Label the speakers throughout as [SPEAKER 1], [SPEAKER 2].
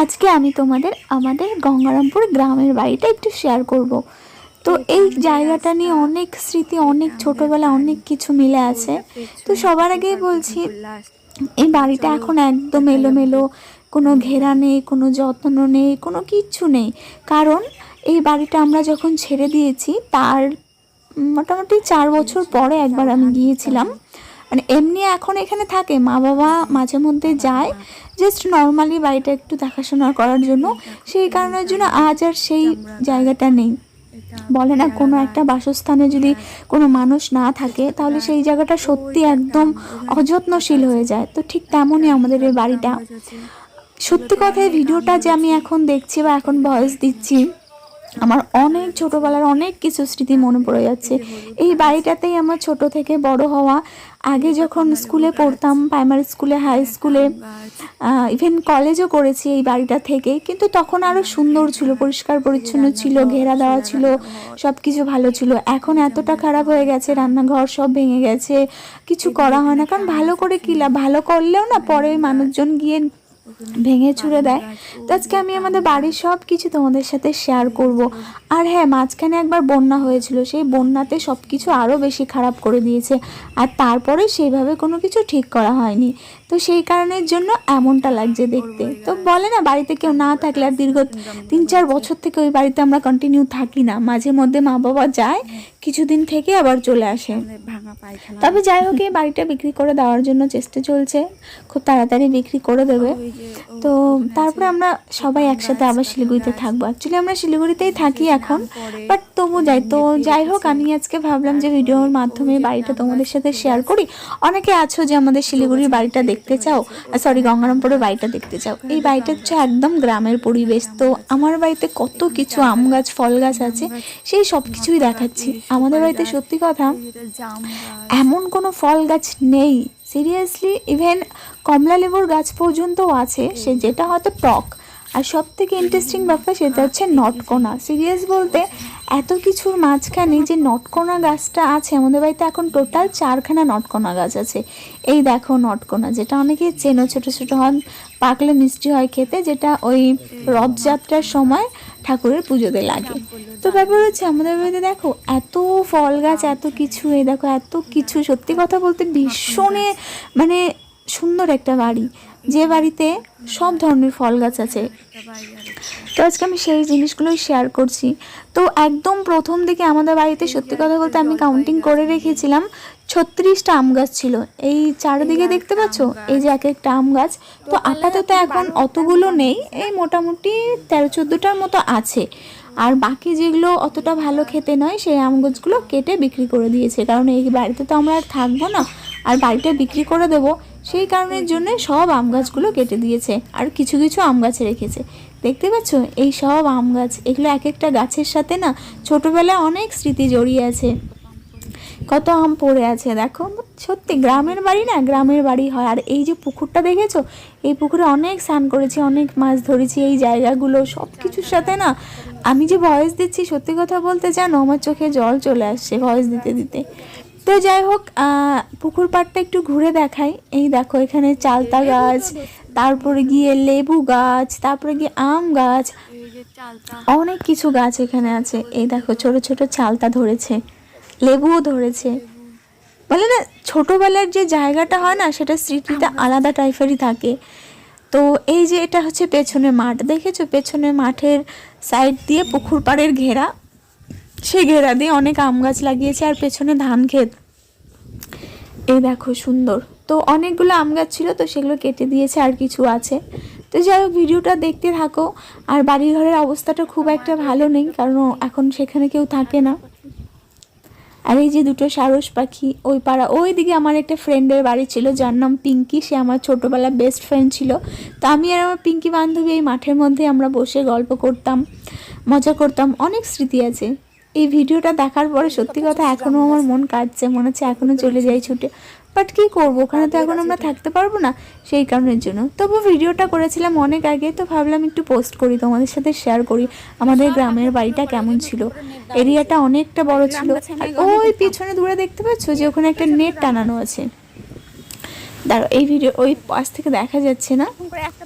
[SPEAKER 1] আজকে আমি তোমাদের আমাদের গঙ্গারামপুর গ্রামের বাড়িটা একটু শেয়ার করব। তো এই জায়গাটা নিয়ে অনেক স্মৃতি অনেক ছোটবেলা অনেক কিছু মিলে আছে। তো সবার আগেই বলছি এই বাড়িটা এখন একদম এলোমেলো কোনো ঘেরা নেই কোনো যত্ন নেই কোনো কিচ্ছু নেই। কারণ এই বাড়িটা আমরা যখন ছেড়ে দিয়েছি তার মোটামুটি চার বছর পরে একবার আমি গিয়েছিলাম। মানে এমনি এখন এখানে থাকে মা বাবা মাঝে মধ্যে যায়। জাস্ট নর্মালি বাড়িটা একটু দেখাশোনা করার জন্য, সেই কারণের জন্য আজ আর সেই জায়গাটা নেই। বলে না, কোনো একটা বাসস্থানে যদি কোনো মানুষ না থাকে, তাহলে সেই জায়গাটা সত্যি একদম অযত্নশীল হয়ে যায়। তো ঠিক তেমনই আমাদের এই বাড়িটা। সত্যি কথায়, ভিডিওটা যে আমি এখন দেখছি বা এখন ভয়েস দিচ্ছি আমার অনেক ছোটোবেলার অনেক কিছু স্মৃতি মনে পড়ে যাচ্ছে। এই বাড়িটাতেই আমার ছোট থেকে বড় হওয়া। আগে যখন স্কুলে পড়তাম প্রাইমারি স্কুলে হাই স্কুলে ইভেন কলেজও করেছি এই বাড়িটা থেকে। কিন্তু তখন আরও সুন্দর ছিল, পরিষ্কার পরিচ্ছন্ন ছিল, ঘেরা দেওয়া ছিল সব কিছু ভালো ছিল। এখন এতটা খারাপ হয়ে গেছে, রান্নাঘর সব ভেঙে গেছে, কিছু করা হয় না। কারণ ভালো করে কি লাভ? ভালো করলেও না পরে মানুষজন গিয়ে ভেঙে চুরে দেয়। তো আজকে আমি আমাদের বাড়ির সব কিছু তোমাদের সাথে শেয়ার করব। আর হ্যাঁ মাঝখানে একবার বন্যা হয়েছিল, সেই বন্যাতে সব কিছু আরও বেশি খারাপ করে দিয়েছে। আর তারপরে সেইভাবে কোনো কিছু ঠিক করা হয়নি। তো সেই কারণের জন্য এমনটা লাগছে দেখতে। তো বলে না, বাড়িতে কেউ না থাকলে আর দীর্ঘ তিন চার বছর থেকে ওই বাড়িতে আমরা কন্টিনিউ থাকি না। মাঝে মধ্যে মা বাবা যায় কিছুদিন থেকে আবার চলে আসে। তবে যাই হোক এই বাড়িটা বিক্রি করে দেওয়ার জন্য চেষ্টা চলছে। খুব তাড়াতাড়ি বিক্রি করে দেবে। তো তারপরে আমরা সবাই একসাথে আবার শিলিগুড়িতে থাকব। অ্যাকচুয়ালি আমরা শিলিগুড়িতেই থাকি এখন বাট তবু যাই তো যাই হোক আমি আজকে ভাবলাম যে ভিডিওর মাধ্যমে বাড়িটা তোমাদের সাথে শেয়ার করি। অনেকে আছো যে আমাদের শিলিগুড়ির বাড়িটা দেখতে চাও। সরি গঙ্গারামপুরের বাড়িটা দেখতে চাও। এই বাড়িটা হচ্ছে একদম গ্রামের পরিবেশ তো আমার বাড়িতে কত কিছু আম গাছ ফল গাছ আছে। সেই সব কিছুই দেখাচ্ছি। আমাদের বাড়িতে সত্যি কথা এমন কোনো ফল গাছ নেই। সিরিয়াসলি ইভেন কমলা লেবুর গাছ পর্যন্তও আছে সে যেটা হয়তো টক। আর সব থেকে ইন্টারেস্টিং ব্যাপার সেটা হচ্ছে নটকোনা সিরিয়াস বলতে এত কিছুর মাঝখানে যে নটকোনা গাছটা আছে আমাদের বাড়িতে এখন টোটাল চারখানা নটকোনা গাছ আছে। এই দেখো নটকোনা যেটা অনেকে চেনো ছোটো ছোটো হয় পাকলে মিষ্টি হয় খেতে যেটা ওই রথযাত্রার সময় ঠাকুরের পুজোতে লাগে। তো ব্যাপার হচ্ছে আমাদের বাড়িতে দেখো এত ফল গাছ, এত কিছু, এই দেখো এত কিছু। সত্যি কথা বলতে ভীষণে মানে সুন্দর একটা বাড়ি। যে বাড়িতে সব ধরনের ফল গাছ আছে। তো আজকে আমি সেই জিনিসগুলোই শেয়ার করছি। তো একদম প্রথম দিকে আমাদের বাড়িতে সত্যি কথা বলতে আমি কাউন্টিং করে রেখেছিলাম ছত্রিশটা আম গাছ ছিল। এই চারিদিকে দেখতে পাচ্ছ? এই যে এক একটা আম গাছ। তো আপাতত এখন অতগুলো নেই। এই মোটামুটি তেরো চোদ্দোটার মতো আছে। আর বাকি যেগুলো অতটা ভালো খেতে নয়, সেই আম গাছগুলো কেটে বিক্রি করে দিয়েছে। কারণ এই বাড়িতে তো আমরা আর থাকব না, আর বাড়িটা বিক্রি করে দেবো, সেই কারণের জন্য সব আম গাছগুলো কেটে দিয়েছে, আর কিছু কিছু আম গাছ রেখেছে। দেখতে পাচ্ছ? এই সব আম গাছ এগুলো এক একটা গাছের সাথে না ছোটোবেলায় অনেক স্মৃতি জড়িয়ে আছে। কত আম পড়ে আছে দেখো। সত্যি গ্রামের বাড়ি না গ্রামের বাড়ি হয়। আর এই যে পুকুরটা দেখেছ? এই পুকুরে অনেক স্নান করেছি অনেক মাছ ধরেছি এই জায়গাগুলো সব কিছুর সাথে না আমি যে ভয়েস দিচ্ছি সত্যি কথা বলতে জানো আমার চোখে জল চলে আসছে ভয়েস দিতে দিতে। তো যাই হোক পুকুর পাড়টা একটু ঘুরে দেখাই। এই দেখো এখানে চালতা গাছ তারপরে গিয়ে লেবু গাছ তারপরে গিয়ে আম গাছ। অনেক কিছু গাছ এখানে আছে। এই দেখো ছোট ছোট চালতা ধরেছে। লেবুও ধরেছে। বলে না ছোটোবেলার যে জায়গাটা হয় না সেটা স্মৃতিটা আলাদা টাইপেরই থাকে। তো এই যে এটা হচ্ছে পেছনে মাঠ দেখেছ? পেছনে মাঠের সাইড দিয়ে পুকুর পাড়ের ঘেরা। সেই ঘেরা দিয়ে অনেক আম গাছ লাগিয়েছে আর পেছনে ধান ক্ষেত। এই দেখো সুন্দর। তো অনেকগুলো আম গাছ ছিল তো সেগুলো কেটে দিয়েছে আর কিছু আছে। তো যাই হোক ভিডিওটা দেখতে থাকো। আর বাড়ির ঘরের অবস্থাটা খুব একটা ভালো নেই কারণ এখন সেখানে কেউ থাকে না। আর এই যে দুটো সারস পাখি, ওই পাড়া ওই দিকে আমার একটা ফ্রেন্ডের বাড়ি ছিল, যার নাম পিঙ্কি, সে আমার ছোটোবেলার বেস্ট ফ্রেন্ড ছিল। তো আমি আর আমার পিঙ্কি বান্ধবী এই মাঠের মধ্যে আমরা বসে গল্প করতাম, মজা করতাম, অনেক স্মৃতি আছে। এই ভিডিওটা দেখার পরে সত্যি কথা এখনও আমার মন কাটছে মনে হচ্ছে এখনও চলে যাই ছুটে। বাট কি করব? ওখানে তো এখন আমরা থাকতে পারব না সেই কারণের জন্য। তবু ভিডিওটা করেছিলাম অনেক আগে তো ভাবলাম একটু পোস্ট করি তোমাদের সাথে শেয়ার করি। আমাদের গ্রামের বাড়িটা কেমন ছিল? এরিয়াটা অনেকটা বড় ছিল। আর ওই পিছনে দূরে দেখতে পাচ্ছ যে ওখানে একটা নেট টানানো আছে। দাঁড়ো এই ভিডিও ওই পাশ থেকে দেখা যাচ্ছে না?
[SPEAKER 2] একটা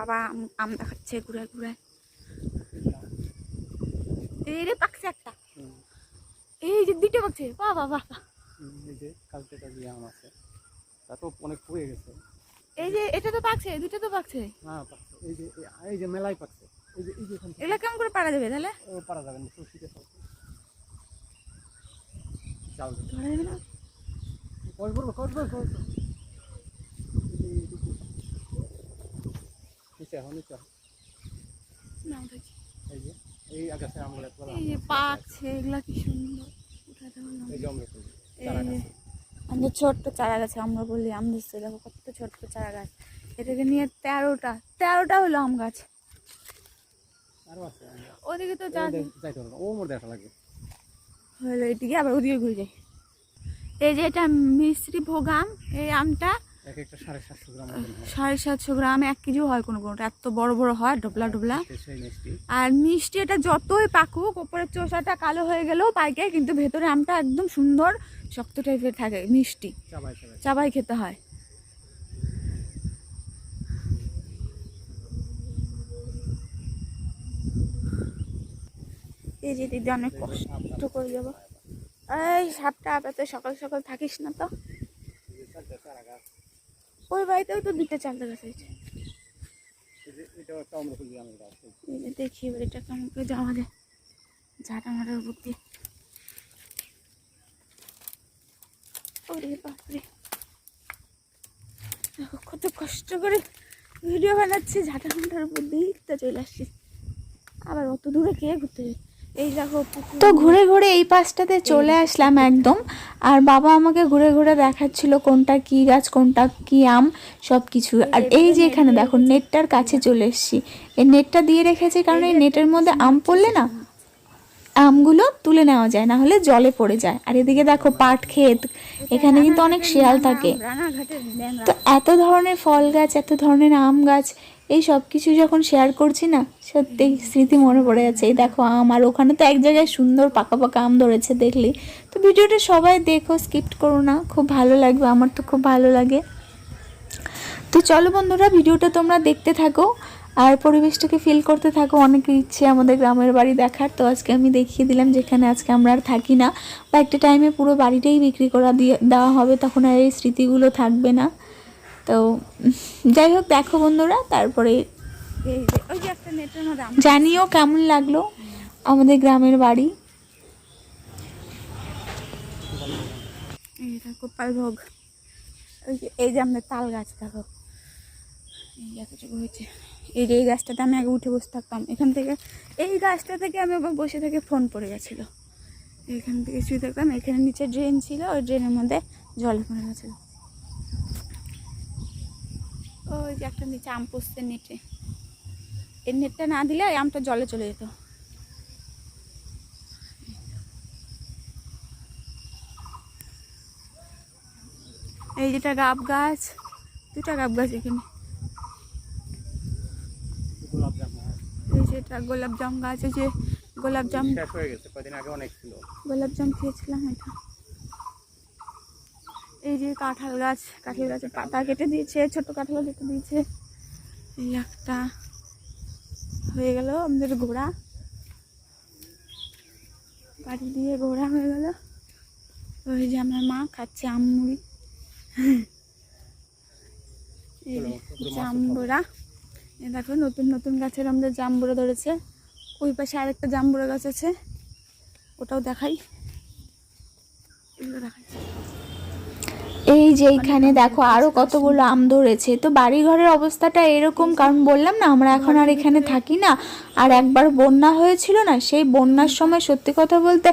[SPEAKER 2] বাবা আম- আম দেখাচ্ছে ঘুরে ঘুরে এই রে পাকছে একটা। এই যে দুটো পাকছে। বাবা বাবা
[SPEAKER 3] এই যে কালকে কাজে আম আছে তা তো অনেক পড়ে গেছে।
[SPEAKER 2] এই যে এটা তো পাকছে দুটো তো পাকছে।
[SPEAKER 3] হ্যাঁ পাচ্ছে এই যে এই- যে মেলায় পাচ্ছে এই যে এই যে
[SPEAKER 2] এগুলা কেমন করে পারা যাবে তাহলে?
[SPEAKER 3] ও পারা যাবে না সুশীতে চাল।
[SPEAKER 2] ধরা যাবে না?
[SPEAKER 3] কই করব কই করব কই করব। এই যে- এই যে- নিচে এখন নিচে এই যে এই আগাছে আমরা
[SPEAKER 2] এই যে পাকছে এগুলা কি সুন্দর। উঠাতে পারলাম
[SPEAKER 3] এই যে আমরা করি
[SPEAKER 2] এই
[SPEAKER 3] চারা
[SPEAKER 2] যে
[SPEAKER 3] গাছ।
[SPEAKER 2] আমাদের ছোট্ট চারা গাছ আমরা বলি দেখো কত ছোট্ট চারা গাছ। এটাকে নিয়ে তেরোটা তেরোটা হলো আম গাছ। ওদিকে তো
[SPEAKER 3] ওই
[SPEAKER 2] যা
[SPEAKER 3] দেখ- যাইতে ও মোর দেখা লাগবে
[SPEAKER 2] হলো এদিকে আবার ওদিকে ঘুরে যাই। এই যে এটা মিশ্রি ভোগ আম এই আমটা
[SPEAKER 3] সাড়ে সাতশো গ্রাম
[SPEAKER 2] এক কেজিও হয় কোনো কোনোটা। এত বড় বড় হয় ডবলা ডবলা। আর মিষ্টি এটা যতই পাকুক ওপরের চোষাটা কালো হয়ে গেলেও পাইকে কিন্তু ভেতরে আমটা একদম সুন্দর শক্ত টাইপের থাকে মিষ্টি।
[SPEAKER 3] চাবাই
[SPEAKER 2] খেতে হয়। এই যে দিদি অনেক কষ্ট করে যাব। এই সাপটা আপাতত সকাল সকাল থাকিস না তো? ওই বাড়িতেও তো দুটো চালতে গাছ হয়েছে। দেখি এটা কেমন করে যাওয়া যায়। ঝাঁটা মাটার উপর দিয়ে। ওরে বাপরে। কত কষ্ট করে ভিডিও বানাচ্ছি ঝাঁটা মাটার উপর দিয়েই তো চলে আসছি। আবার অত দূরে কে ঘুরতে পুকুর
[SPEAKER 1] তো ঘুরে ঘুরে এই পাশটাতে চলে আসলাম একদম। আর বাবা আমাকে ঘুরে ঘুরে দেখাচ্ছিল কোনটা কি গাছ কোনটা কি আম সব কিছু আর এই যে এখানে দেখো নেটটার কাছে চলে এসেছি। এই নেটটা দিয়ে রেখেছে কারণ এই নেটের মধ্যে আম পড়লে না আমগুলো তুলে নেওয়া যায় না হলে জলে পড়ে যায়। আর এদিকে দেখো পাট ক্ষেত এখানে কিন্তু অনেক শিয়াল থাকে। তো এত ধরনের ফল গাছ এত ধরনের আম গাছ এই সব কিছু যখন শেয়ার করছি না, সত্যি স্মৃতি মনে পড়ে যাচ্ছে। এই দেখো আম, আর ওখানে তো এক জায়গায় সুন্দর পাকা পাকা আম ধরেছে, দেখলি। তো ভিডিওটা সবাই দেখো স্কিপ করো না, খুব ভালো লাগবে, আমার তো খুব ভালো লাগে। তো চলো বন্ধুরা, ভিডিওটা তোমরা দেখতে থাকো, আর পরিবেশটাকে ফিল করতে থাকো অনেকের ইচ্ছে আমাদের গ্রামের বাড়ি দেখার। তো আজকে আমি দেখিয়ে দিলাম যেখানে আজকে আমরা আর থাকি না। বা একটা টাইমে পুরো বাড়িটাই বিক্রি করা দিয়ে, দেওয়া হবে, তখন আর এই স্মৃতিগুলো থাকবে না। তো, যাই হোক, দেখো বন্ধুরা, তারপরে জানিও কেমন লাগল আমাদের গ্রামের বাড়ি।
[SPEAKER 2] গোপাল ভোগ এই যে আমাদের তাল গাছ, দেখো। এই যে এতটুকু হয়েছে। এই যে এই গাছটাতে আমি আগে উঠে বসে থাকতাম। এখান থেকে, এই গাছটা থেকে আমি আবার বসে থেকে ফোন পড়ে গেছিল। এখান থেকে শুয়ে থাকতাম। এখানে নিচে ড্রেন ছিল, ওই ড্রেনের মধ্যে জল পড়ে গেছিল। ওই যে একটা নিচে আম পড়ছে নেটে। এই নেটটা না দিলে এই আমটা জলে চলে যেত। এই যেটা গাব গাছ দুটা গাব গাছ এখানে। এই যেটা গোলাপ জাম গাছ এই যে গোলাপ জাম
[SPEAKER 3] শেষ হয়ে গেছে কদিন আগে অনেক ছিল।
[SPEAKER 2] গোলাপ জাম খেয়েছিলাম এটা। এই যে কাঁঠাল গাছ কাঁঠাল গাছের পাতা কেটে দিয়েছে ছোট কাঁঠাল কেটে দিয়েছে। এই একটা হয়ে গেল আমাদের ঘোড়া। বাড়ি দিয়ে ঘোড়া হয়ে গেল। ওই যে আমার মা খাচ্ছে আম মুড়ি। জাম্বুরা। এ দেখো নতুন নতুন গাছের আমাদের জাম্বুরা ধরেছে। ওই পাশে আরেকটা জাম্বুরা গাছ আছে। ওটাও দেখাই। এগুলো দেখাই।
[SPEAKER 1] এই যে এইখানে দেখো আরও কতগুলো আম ধরেছে। তো বাড়ি ঘরের অবস্থাটা এরকম, কারণ বললাম না, আমরা এখন আর এখানে থাকি না। আর একবার বন্যা হয়েছিল না, সেই বন্যার সময় সত্যি কথা বলতে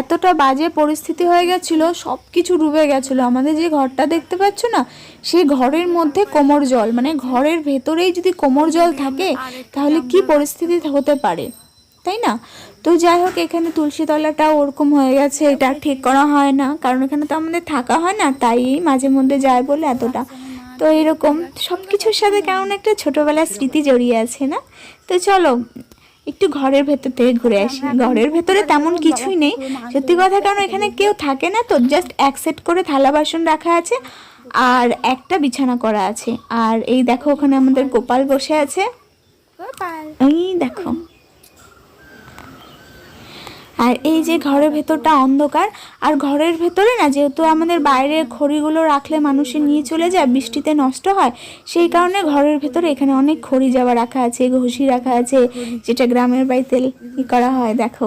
[SPEAKER 1] এতটা বাজে পরিস্থিতি হয়ে গেছিল সব কিছু ডুবে গেছিল। আমাদের যে ঘরটা দেখতে পাচ্ছ না, সেই ঘরের মধ্যে কোমর জল মানে ঘরের ভেতরেই যদি কোমর জল থাকে, তাহলে কি পরিস্থিতি হতে পারে? তাই না? তো যাই হোক এখানে তুলসী তলাটাও ওরকম হয়ে গেছে এটা ঠিক করা হয় না। কারণ এখানে তো আমাদের থাকা হয় না তাই মাঝে মধ্যে যায় বলে এতটা। তো এরকম সব কিছুর সাথে কেমন একটা ছোটোবেলার স্মৃতি জড়িয়ে আছে না? তো চলো একটু ঘরের ভেতর থেকে ঘুরে আসি। ঘরের ভেতরে তেমন কিছুই নেই। সত্যি কথা কারণ এখানে কেউ থাকে না তো জাস্ট এক সেট করে থালা বাসন রাখা আছে আর একটা বিছানা করা আছে। আর এই দেখো ওখানে আমাদের গোপাল বসে আছে। এই দেখো। আর এই যে ঘরের ভেতরটা অন্ধকার আর ঘরের ভেতরে না যেহেতু আমাদের বাইরে খড়িগুলো রাখলে মানুষের নিয়ে চলে যায় বৃষ্টিতে নষ্ট হয় সেই কারণে ঘরের ভেতরে এখানে অনেক খড়ি যাওয়া রাখা আছে ঘষি রাখা আছে যেটা গ্রামের বাড়িতে করা হয় দেখো।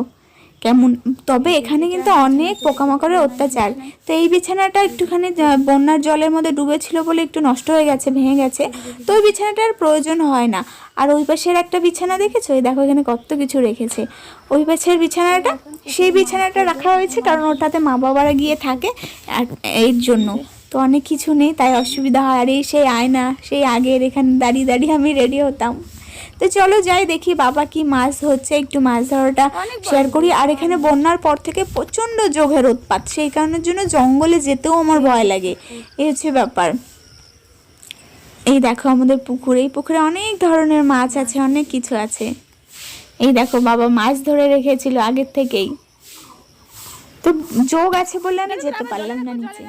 [SPEAKER 1] কেমন? তবে এখানে কিন্তু অনেক পোকামাকড়ের অত্যাচার। তো এই বিছানাটা একটুখানি বন্যার জলের মধ্যে ডুবেছিল বলে একটু নষ্ট হয়ে গেছে, ভেঙে গেছে। তো ওই বিছানাটার প্রয়োজন হয় না। আর ওই পাশের একটা বিছানা দেখেছ? ওই দেখো এখানে কত কিছু রেখেছে। ওই পাশের বিছানাটা, সেই বিছানাটা রাখা হয়েছে কারণ ওটাতে মা বাবারা গিয়ে থাকে আর এর জন্য। তো অনেক কিছু নেই, তাই অসুবিধা হয়। আর এই সেই আয়না, সেই আগের এখানে দাঁড়িয়ে দাঁড়িয়ে আমি রেডি হতাম। তো চলো যাই দেখি বাবা কি মাছ হচ্ছে একটু মাছ ধরাটা শেয়ার করি। আর এখানে বন্যার পর থেকে প্রচণ্ড যোগের উৎপাত সেই কারণের জন্য জঙ্গলে যেতেও আমার ভয় লাগে। এই হচ্ছে ব্যাপার। এই দেখো আমাদের পুকুর এই পুকুরে অনেক ধরনের মাছ আছে অনেক কিছু আছে। এই দেখো বাবা মাছ ধরে রেখেছিল আগের থেকেই। তো যোগ আছে বলে আমি যেতে পারলাম না নিচে।